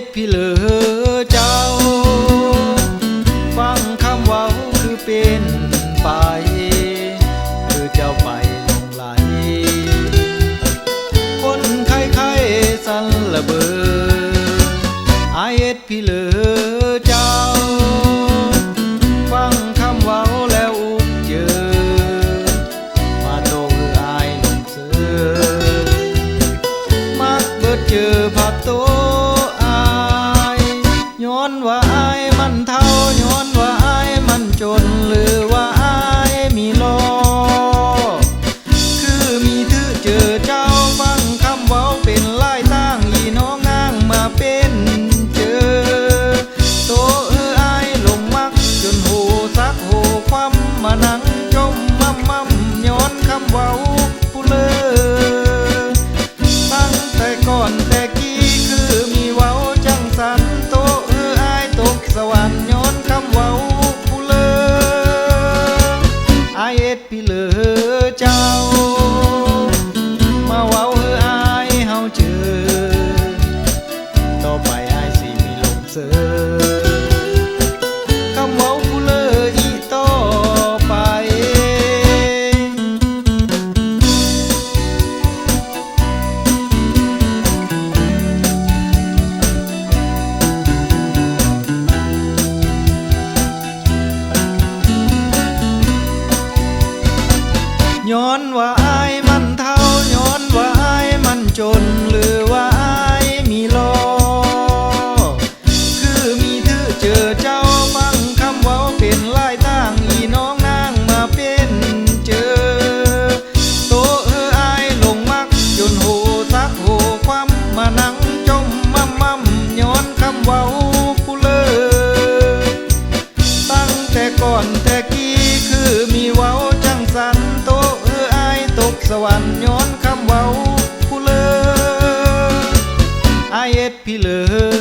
ดพี่เหลือเจ้า ฟังคำเว้าคือเป็นไป คือเจ้าไปลงไหล คนไข้ไข้สันละเบอไอเอ็ดพี่เหลือเจ้า ฟังคำเว้าแล้วอุกเจอ มาโตคืออายลงเสือมักเบิดเจอผับโตอ มันเท่าย้อนว่าอายมันจนหรือว่าอายมีโลคือมีถือเจอเจ้าฟังคำเว้าเป็นลายตั้งอีน้องนางมาเป็นเจอ โตเอออายลงมักจนโหสักโหความมานังจมมั่มมั่มย้อนคำเว้า อนว่า สวรรค์ย้อนคำเว้าผู้เลออายเอ็ดพี่เลอ